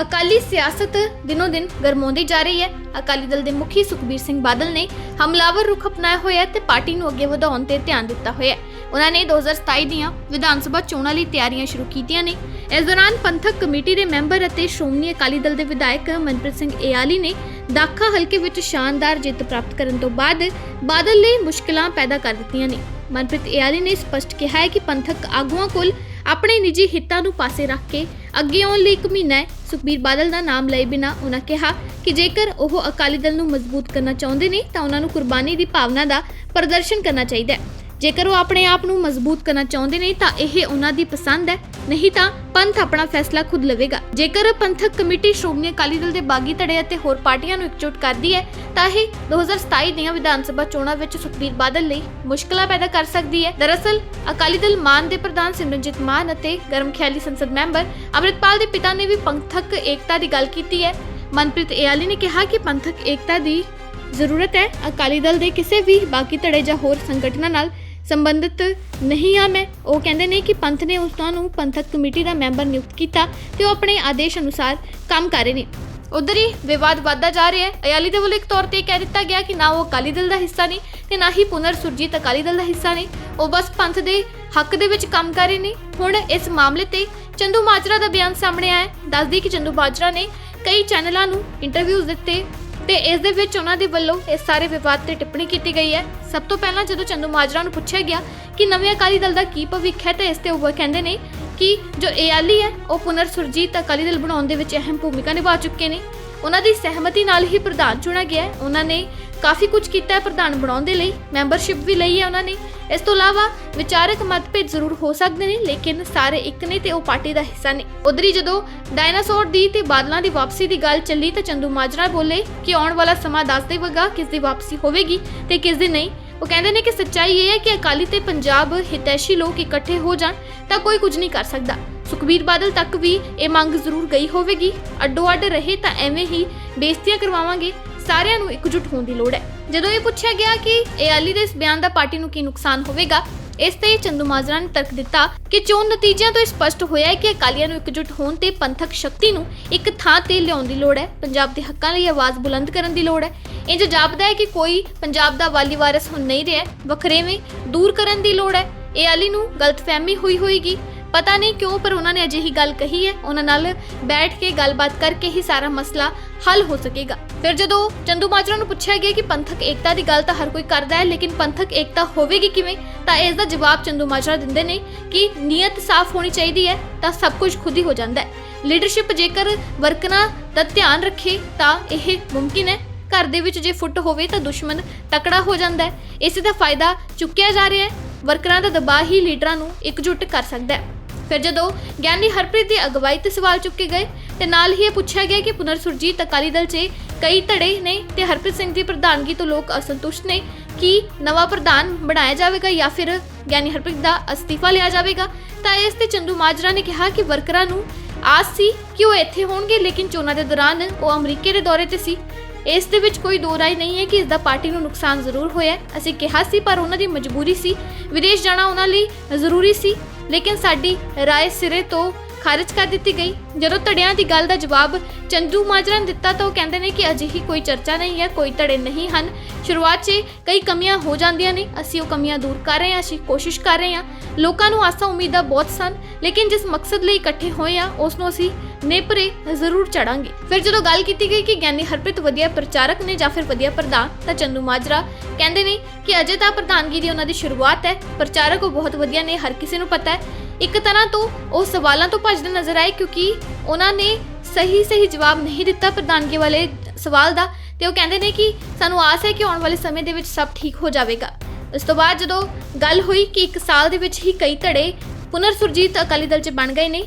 ਅਕਾਲੀ ਸਿਆਸਤ ਦਿਨੋ ਦਿਨ ਗਰਮਾਉਂਦੀ ਜਾ ਰਹੀ ਹੈ। ਅਕਾਲੀ ਦਲ ਦੇ ਮੁਖੀ ਸੁਖਬੀਰ ਸਿੰਘ ਬਾਦਲ ਨੇ ਹਮਲਾਵਰ ਰੁਖ ਅਪਣਾਇਆ ਹੋਇਆ ਹੈ ਤੇ ਪਾਰਟੀ ਨੂੰ ਅੱਗੇ ਵਧਾਉਣ ਤੇ ਧਿਆਨ ਦਿੱਤਾ ਹੋਇਆ ਹੈ। ਉਹਨਾਂ ਨੇ 2027 ਦੀਆਂ ਵਿਧਾਨ ਸਭਾ ਚੋਣਾਂ ਲਈ ਤਿਆਰੀਆਂ ਸ਼ੁਰੂ ਕੀਤੀਆਂ ਨੇ। ਇਸ ਦੌਰਾਨ ਪੰਥਕ ਕਮੇਟੀ ਦੇ ਮੈਂਬਰ ਅਤੇ ਸ਼੍ਰੋਮਣੀ ਅਕਾਲੀ ਦਲ ਦੇ ਵਿਧਾਇਕ ਮਨਪ੍ਰੀਤ ਸਿੰਘ ਏਆਲੀ ਨੇ ਦਾਖਾ ਹਲਕੇ ਵਿੱਚ ਸ਼ਾਨਦਾਰ ਜਿੱਤ ਪ੍ਰਾਪਤ ਕਰਨ ਤੋਂ ਬਾਅਦ ਬਾਦਲ ਲਈ ਮੁਸ਼ਕਲਾਂ ਪੈਦਾ ਕਰ ਦਿੱਤੀਆਂ ਨੇ। ਮਨਪ੍ਰੀਤ ਏਆਲੀ ਨੇ ਸਪਸ਼ਟ ਕਿਹਾ ਹੈ ਕਿ ਪੰਥਕ ਆਗੂਆਂ ਕੋਲ ਆਪਣੇ ਨਿੱਜੀ ਹਿੱਤਾਂ ਨੂੰ ਪਾਸੇ ਰੱਖ ਕੇ ਅੱਗੇ ਆਉਣ ਲਈ ਇੱਕ ਮਹੀਨਾ ਹੈ। ਸੁਖਬੀਰ ਬਾਦਲ ਦਾ ਨਾਮ ਲਏ ਬਿਨਾ ਉਹਨਾਂ ਕਿਹਾ ਕਿ ਜੇਕਰ ਉਹ ਅਕਾਲੀ ਦਲ ਨੂੰ ਮਜ਼ਬੂਤ ਕਰਨਾ ਚਾਹੁੰਦੇ ਨੇ, ਤਾਂ ਉਹਨਾਂ ਨੂੰ ਕੁਰਬਾਨੀ ਦੀ ਭਾਵਨਾ ਦਾ ਪ੍ਰਦਰਸ਼ਨ ਕਰਨਾ ਚਾਹੀਦਾ ਹੈ। ਜੇਕਰ ਉਹ ਆਪਣੇ ਆਪ ਨੂੰ ਮਜ਼ਬੂਤ ਕਰਨਾ ਚਾਹੁੰਦੇ ਨੇ, ਤਾਂ ਇਹ ਉਹਨਾਂ ਦੀ ਪਸੰਦ ਹੈ। ਨਹੀਂ ਤਾਂ ਪੰਥ ਆਪਣਾ ਫੈਸਲਾ ਖੁਦ ਲਵੇਗਾ। ਜੇਕਰ ਪੰਥਕ ਕਮੇਟੀ ਸ਼੍ਰੋਮਣੀ ਅਕਾਲੀ ਦਲ ਦੇ ਬਾਗੀ ਧੜੇ ਅਤੇ ਹੋਰ ਪਾਰਟੀਆਂ ਨੂੰ ਇਕਜੁੱਟ ਕਰਦੀ ਹੈ, ਤਾਂ ਇਹ 2027 ਦੀਆਂ ਵਿਧਾਨ ਸਭਾ ਚੋਣਾਂ ਵਿੱਚ ਸੁਖਬੀਰ ਬਾਦਲ ਲਈ ਮੁਸ਼ਕਲਾਂ ਪੈਦਾ ਕਰ ਸਕਦੀ ਹੈ। ਦਰਅਸਲ, ਅਕਾਲੀ ਦਲ ਮਾਨ ਦੇ ਪ੍ਰਧਾਨ ਸਿਮਰਨਜੀਤ ਮਾਨ ਅਤੇ ਗਰਮਖਿਆਲੀ ਸੰਸਦ ਮੈਂਬਰ ਅੰਮ੍ਰਿਤਪਾਲ ਦੇ ਪਿਤਾ ਨੇ ਵੀ ਪੰਥਕ ਏਕਤਾ ਦੀ ਗੱਲ ਕੀਤੀ ਹੈ। ਮਨਪ੍ਰੀਤ ਏਆਲੀ ਨੇ ਕਿਹਾ ਕਿ ਪੰਥਕ ਏਕਤਾ ਦੀ ਜ਼ਰੂਰਤ ਹੈ। ਅਕਾਲੀ ਦਲ ਦੇ ਕਿਸੇ ਵੀ ਬਾਕੀ ਧੜੇ ਜਾਂ ਹੋਰ ਸੰਗਠਨਾਂ ਨਾਲ ਸੰਬੰਧਿਤ ਨਹੀਂ ਆ ਮੈਂ। ਉਹ ਕਹਿੰਦੇ ਨੇ ਕਿ ਪੰਥ ਨੇ ਉਸਨਾਂ ਨੂੰ ਪੰਥਕ ਕਮੇਟੀ ਦਾ ਮੈਂਬਰ ਨਿਯੁਕਤ ਕੀਤਾ ਤੇ ਉਹ ਆਪਣੇ ਆਦੇਸ਼ ਅਨੁਸਾਰ ਕੰਮ ਕਰ ਰਹੇ ਨੇ। ਉਧਰ ਹੀ ਵਿਵਾਦ ਵੱਧਦਾ ਜਾ ਰਿਹਾ ਹੈ। ਅਯਾਲੀ ਦੇ ਵੱਲੋਂ ਇੱਕ ਤੌਰ ਤੇ ਕਹਿ ਦਿੱਤਾ ਗਿਆ ਕਿ ਨਾ ਉਹ ਅਕਾਲੀ ਦਲ ਦਾ ਹਿੱਸਾ ਨਹੀਂ ਤੇ ਨਾ ਹੀ ਪੁਨਰ ਸੁਰਜੀਤ ਅਕਾਲੀ ਦਲ ਦਾ ਹਿੱਸਾ ਨਹੀਂ ਉਹ ਬਸ ਪੰਥ ਦੇ ਹੱਕ ਦੇ ਵਿੱਚ ਕੰਮ ਕਰ ਰਹੇ ਨੇ। ਹੁਣ ਇਸ ਮਾਮਲੇ ਤੇ ਚੰਦੂ ਮਾਜਰਾ ਦਾ ਬਿਆਨ ਸਾਹਮਣੇ ਆਇਆ ਦੱਸਦੀ ਕਿ ਚੰਦੂ ਮਾਜਰਾ ਨੇ ਕਈ ਚੈਨਲਾਂ ਨੂੰ ਇੰਟਰਵਿਊਜ਼ ਦਿੱਤੇ। ਤੇ ਇਸ ਦੇ ਵਿੱਚ ਉਹਨਾਂ ਦੇ ਵੱਲੋਂ ਇਸ ਸਾਰੇ ਵਿਵਾਦ ਤੇ ਟਿੱਪਣੀ ਕੀਤੀ ਗਈ ਹੈ। ਸਭ ਤੋਂ ਪਹਿਲਾਂ ਜਦੋਂ ਚੰਦੂ ਮਾਜਰਾ ਨੂੰ ਪੁੱਛਿਆ ਗਿਆ ਕਿ ਨਵੇਂ ਅਕਾਲੀ ਦਲ ਦਾ ਕੀ ਭਵਿੱਖ ਹੈ ਤਾਂ ਇਸ ਤੇ ਉਹ ਕਹਿੰਦੇ ਨੇ ਕਿ ਜੋ ਏਆਲੀ ਹੈ, ਉਹ ਪੁਨਰ ਸੁਰਜੀਤ ਅਕਾਲੀ ਦਲ ਬਣਾਉਣ ਦੇ ਵਿੱਚ ਅਹਿਮ ਭੂਮਿਕਾ ਨਿਭਾ ਚੁੱਕੇ ਨੇ। ਉਹਨਾਂ ਦੀ ਸਹਿਮਤੀ ਨਾਲ ਹੀ ਪ੍ਰਧਾਨ ਚੁਣਾ ਗਿਆ ਹੈ। ਉਹਨਾਂ ਨੇ ਕਾਫੀ ਕੁਝ ਕੀਤਾ ਹੈ ਪ੍ਰਧਾਨ ਬਣਾਉਣ ਦੇ ਲਈ ਮੈਂਬਰਸ਼ਿਪ ਵੀ ਲਈ ਹੈ ਉਹਨਾਂ ਨੇ। ਇਸ ਤੋਂ ਇਲਾਵਾ ਵਿਚਾਰਕ ਮਤਭੇਦ ਜ਼ਰੂਰ ਹੋ ਸਕਦੇ ਨੇ, ਲੇਕਿਨ ਸਾਰੇ ਇੱਕ ਨੇ ਤੇ ਉਹ ਪਾਰਟੀ ਦਾ ਹਿੱਸਾ ਨੇ। ਉਧਰੀ ਜਦੋਂ ਡਾਇਨਾਸੌਰ ਦੀ ਤੇ ਬਾਦਲਾਂ ਦੀ ਵਾਪਸੀ ਦੀ ਗੱਲ ਚੱਲੀ ਤਾਂ ਚੰਦੂ ਮਾਜਰਾ ਬੋਲੇ ਕਿ ਆਉਣ ਵਾਲਾ ਸਮਾਂ ਦੱਸ ਦੇਵੇਗਾ ਕਿਸ ਦੀ ਵਾਪਸੀ ਹੋਵੇਗੀ ਤੇ ਕਿਸ ਦੀ ਨਹੀਂ। ਉਹ ਕਹਿੰਦੇ ਨੇ ਕਿ ਸੱਚਾਈ ਇਹ ਹੈ ਕਿ ਅਕਾਲੀ ਤੇ ਪੰਜਾਬ ਹਿਤੈਸ਼ੀ ਲੋਕ ਇਕੱਠੇ ਹੋ ਜਾਣ ਤਾਂ ਕੋਈ ਕੁਝ ਨਹੀਂ ਕਰ ਸਕਦਾ। ਸੁਖਬੀਰ ਬਾਦਲ ਤੱਕ ਵੀ ਇਹ ਮੰਗ ਜ਼ਰੂਰ ਗਈ ਹੋਵੇਗੀ। ਅੱਡੋ ਅੱਡ ਰਹੇ ਤਾਂ ਐਵੇਂ ਹੀ ਬੇਇੱਜ਼ਤੀਆਂ ਕਰਵਾਵਾਂਗੇ। ਸਾਰਿਆਂ ਨੂੰ ਇਕਜੁੱਟ ਹੋਣ ਦੀ ਲੋੜ ਹੈ। ਜਦੋਂ ਇਹ ਪੁੱਛਿਆ ਗਿਆ ਕਿ ਇਹ ਅਲੀ ਦੇ ਇਸ ਬਿਆਨ ਦਾ ਪਾਰਟੀ ਨੂੰ ਕੀ ਨੁਕਸਾਨ ਹੋਵੇਗਾ, ਇਸ ਤੇ ਚੰਦੂ ਮਾਜਰਾ ਨੇ ਤਰਕ ਦਿੱਤਾ ਕਿ ਚੋਣ ਨਤੀਜਿਆਂ ਤੋਂ ਇਹ ਸਪਸ਼ਟ ਹੋਇਆ ਹੈ ਕਿ ਅਕਾਲੀਆਂ ਨੂੰ ਇਕਜੁੱਟ ਹੋਣ ਤੇ ਪੰਥਕ ਸ਼ਕਤੀ ਨੂੰ ਇੱਕ ਥਾਂ ਤੇ ਲਿਆਉਣ ਦੀ ਲੋੜ ਹੈ। ਪੰਜਾਬ ਦੇ ਹੱਕਾਂ ਲਈ ਆਵਾਜ਼ ਬੁਲੰਦ ਕਰਨ ਦੀ ਲੋੜ ਹੈ। ਇੰਜ ਜਾਪਦਾ ਹੈ ਕਿ ਕੋਈ ਪੰਜਾਬ ਦਾ ਵਾਲੀ ਵਾਰਿਸ ਹੁਣ ਨਹੀਂ ਰਿਹਾ ਵਖਰੇਵੇਂ ਦੂਰ ਕਰਨ ਦੀ ਲੋੜ ਹੈ। ਇਹ ਅਲੀ ਨੂੰ ਗਲਤਫਹਿਮੀ ਹੋਈ ਹੋਏਗੀ। ਪਤਾ ਨਹੀਂ ਕਿਉਂ, ਪਰ ਉਹਨਾਂ ਨੇ ਅਜਿਹੀ ਗੱਲ ਕਹੀ ਹੈ। ਉਹਨਾਂ ਨਾਲ ਬੈਠ ਕੇ ਗੱਲਬਾਤ ਕਰਕੇ ਹੀ ਸਾਰਾ ਮਸਲਾ ਹੱਲ ਹੋ ਸਕੇਗਾ। ਫਿਰ ਜਦੋਂ ਚੰਦੂ ਮਾਜਰਾ ਨੂੰ ਪੁੱਛਿਆ ਗਿਆ ਕਿ ਪੰਥਕ ਏਕਤਾ ਦੀ ਗੱਲ ਤਾਂ ਹਰ ਕੋਈ ਕਰਦਾ ਹੈ, ਲੇਕਿਨ ਪੰਥਕ ਏਕਤਾ ਹੋਵੇਗੀ ਕਿਵੇਂ, ਤਾਂ ਇਸ ਦਾ ਜਵਾਬ ਚੰਦੂ ਮਾਜਰਾ ਦਿੰਦੇ ਨੇ ਕਿ ਨੀਅਤ ਸਾਫ਼ ਹੋਣੀ ਚਾਹੀਦੀ ਹੈ, ਤਾਂ ਸਭ ਕੁਝ ਖੁਦ ਹੀ ਹੋ ਜਾਂਦਾ ਹੈ। ਲੀਡਰਸ਼ਿਪ ਜੇਕਰ ਵਰਕਰਾਂ ਦਾ ਧਿਆਨ ਰੱਖੇ, ਤਾਂ ਇਹ ਮੁਮਕਿਨ ਹੈ। ਘਰ ਦੇ ਵਿੱਚ ਜੇ ਫੁੱਟ ਹੋਵੇ, ਤਾਂ ਦੁਸ਼ਮਣ ਤਕੜਾ ਹੋ ਜਾਂਦਾ ਹੈ। ਇਸੇ ਦਾ ਫਾਇਦਾ ਚੁੱਕਿਆ ਜਾ ਰਿਹਾ ਹੈ। ਵਰਕਰਾਂ ਦਾ ਦਬਾਅ ਹੀ ਲੀਡਰਾਂ ਨੂੰ ਇਕਜੁੱਟ ਕਰ ਸਕਦਾ ਹੈ। ਫਿਰ ਜਦੋਂ ਗਿਆਨੀ ਹਰਪ੍ਰੀਤ ਦੀ ਅਗਵਾਈ ਤੇ ਸਵਾਲ ਚੁੱਕੇ ਗਏ ਤੇ ਨਾਲ ਹੀ ਇਹ ਪੁੱਛਿਆ ਗਿਆ ਕਿ ਪੁਨਰ ਸੁਰਜੀਤ ਅਕਾਲੀ ਦਲ 'ਚ ਕਈ ਧੜੇ ਨੇ ਤੇ ਹਰਪ੍ਰੀਤ ਸਿੰਘ ਦੀ ਪ੍ਰਧਾਨਗੀ ਤੋਂ ਲੋਕ ਅਸੰਤੁਸ਼ਟ ਨੇ। ਕਿ ਨਵਾਂ ਪ੍ਰਧਾਨ ਬਣਾਇਆ ਜਾਵੇਗਾ ਜਾਂ ਫਿਰ ਗਿਆਨੀ ਹਰਪ੍ਰੀਤ ਦਾ ਅਸਤੀਫਾ ਲਿਆ ਜਾਵੇਗਾ? ਤਾਂ ਇਸ ਤੇ ਚੰਦੂ ਮਾਜਰਾ ਨੇ ਕਿਹਾ ਕਿ ਵਰਕਰਾਂ ਨੂੰ ਆਸ ਸੀ ਕਿ ਉਹ ਇੱਥੇ ਹੋਣਗੇ, ਲੇਕਿਨ ਚੋਣਾਂ ਦੇ ਦੌਰਾਨ ਉਹ ਅਮਰੀਕੇ ਦੇ ਦੌਰੇ ਤੇ ਸੀ। ਇਸ ਦੇ ਵਿੱਚ ਕੋਈ ਦੋ ਰਾਏ ਨਹੀਂ ਹੈ ਕਿ ਇਸ ਦਾ ਪਾਰਟੀ ਨੂੰ ਨੁਕਸਾਨ ਜ਼ਰੂਰ ਹੋਇਆ ਅਸੀਂ ਕਿਹਾ ਸੀ, ਪਰ ਉਹਨਾਂ ਦੀ ਮਜਬੂਰੀ ਸੀ। ਵਿਦੇਸ਼ ਜਾਣਾ ਉਹਨਾਂ ਲਈ ਜ਼ਰੂਰੀ ਸੀ। ਲੇਕਿਨ ਸਾਡੀ ਰਾਏ ਸਿਰੇ ਤੋਂ ਖਾਰਜ ਕਰ ਦਿੱਤੀ ਗਈ। ਜਦੋਂ ਧੜਿਆਂ ਦੀ ਗੱਲ ਦਾ ਜਵਾਬ ਚੰਦੂ ਮਾਜਰਾ ਨੇ ਦਿੱਤਾ ਤਾਂ ਉਹ ਕਹਿੰਦੇ ਨੇ ਕਿ ਅਜਿਹੀ ਕੋਈ ਚਰਚਾ ਨਹੀਂ ਹੈ, ਕੋਈ ਧੜੇ ਨਹੀਂ ਹਨ। ਸ਼ੁਰੂਆਤ 'ਚ ਕਈ ਕਮੀਆਂ ਹੋ ਜਾਂਦੀਆਂ ਨੇ, ਅਸੀਂ ਉਹ ਕਮੀਆਂ ਦੂਰ ਕਰ ਰਹੇ ਹਾਂ, ਅਸੀਂ ਕੋਸ਼ਿਸ਼ ਕਰ ਰਹੇ ਹਾਂ। ਲੋਕਾਂ ਨੂੰ ਆਸਾਂ ਉਮੀਦਾਂ ਬਹੁਤ ਸਨ, ਲੇਕਿਨ ਜਿਸ ਮਕਸਦ ਲਈ ਇਕੱਠੇ ਹੋਏ ਆ ਉਸ ਨੂੰ ਅਸੀਂ ਨੇਪਰੇ ਜ਼ਰੂਰ ਚੜਾਂਗੇ। ਫਿਰ ਜਦੋਂ ਗੱਲ ਕੀਤੀ ਗਈ ਕਿ ਗਿਆਨੀ ਹਰਪ੍ਰੀਤ ਵਧੀਆ ਪ੍ਰਚਾਰਕ ਨੇ ਜਾਂ ਫਿਰ ਵਧੀਆ ਪ੍ਰਧਾਨ, ਤਾਂ ਚੰਦੂ ਮਾਜਰਾ ਕਹਿੰਦੇ ਨੇ ਕਿ ਅਜੇ ਤਾਂ ਪ੍ਰਧਾਨਗੀ ਦੀ ਉਹਨਾਂ ਦੀ ਸ਼ੁਰੂਆਤ ਹੈ। ਪ੍ਰਚਾਰਕ ਉਹ ਬਹੁਤ ਵਧੀਆ ਨੇ, ਹਰ ਕਿਸੇ ਨੂੰ ਪਤਾ ਹੈ। ਇੱਕ ਤਰ੍ਹਾਂ ਤੋਂ ਉਹ ਸਵਾਲਾਂ ਤੋਂ ਭੱਜਦੇ ਨਜ਼ਰ ਆਏ ਕਿਉਂਕਿ ਉਹਨਾਂ ਨੇ ਸਹੀ ਸਹੀ ਜਵਾਬ ਨਹੀਂ ਦਿੱਤਾ ਪ੍ਰਧਾਨਗੀ ਵਾਲੇ ਸਵਾਲ ਦਾ, ਤੇ ਉਹ ਕਹਿੰਦੇ ਨੇ ਕਿ ਸਾਨੂੰ ਆਸ ਹੈ ਕਿ ਆਉਣ ਵਾਲੇ ਸਮੇਂ ਦੇ ਵਿੱਚ ਸਭ ਠੀਕ ਹੋ ਜਾਵੇਗਾ। ਇਸ ਤੋਂ ਬਾਅਦ ਜਦੋਂ ਗੱਲ ਹੋਈ ਕਿ ਇੱਕ ਸਾਲ ਦੇ ਵਿੱਚ ਹੀ ਕਈ ਧੜੇ ਪੁਨਰ ਸੁਰਜੀਤ ਅਕਾਲੀ ਦਲ 'ਚ ਬਣ ਗਏ ਨੇ,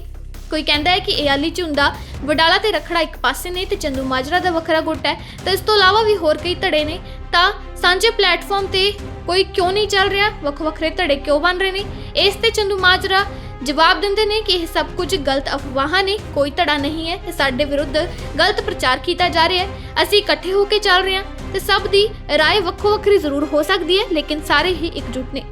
ਕੋਈ ਕਹਿੰਦਾ ਹੈ ਕਿ ਇਹ ਏਆਲੀ ਝੁੰਦਾ ਵਡਾਲਾ ਤੇ ਰਖੜਾ ਇੱਕ ਪਾਸੇ ਨੇ ਤੇ ਚੰਦੂ ਮਾਜਰਾ ਦਾ ਵੱਖਰਾ ਗੁੱਟ ਹੈ, ਤਾਂ ਇਸ ਤੋਂ ਇਲਾਵਾ ਵੀ ਹੋਰ ਕਈ ਧੜੇ ਨੇ, ਤਾਂ ਸਾਂਝੇ ਪਲੇਟਫਾਰਮ ਤੇ ਕੋਈ ਕਿਉਂ ਨਹੀਂ ਚੱਲ ਰਿਹਾ, ਵੱਖ ਵੱਖਰੇ ਧੜੇ ਕਿਉਂ ਬਣ ਰਹੇ ਨੇ? ਇਸ ਤੇ ਚੰਦੂ ਮਾਜਰਾ ਜਵਾਬ ਦਿੰਦੇ ਨੇ ਕਿ ਇਹ ਸਭ ਕੁਝ ਗਲਤ ਅਫਵਾਹਾਂ ਨੇ, ਕੋਈ ਧੜਾ ਨਹੀਂ ਹੈ, ਇਹ ਸਾਡੇ ਵਿਰੁੱਧ ਗਲਤ ਪ੍ਰਚਾਰ ਕੀਤਾ ਜਾ ਰਿਹਾ ਹੈ, ਅਸੀਂ ਇਕੱਠੇ ਹੋ ਕੇ ਚੱਲ ਰਹੇ ਹਾਂ। ਤੇ ਸਭ ਦੀ رائے ਵੱਖੋ ਵੱਖਰੀ ਜ਼ਰੂਰ ਹੋ ਸਕਦੀ ਹੈ ਲੇਕਿਨ ਸਾਰੇ ਹੀ ਇਕਜੁੱਟ ਨੇ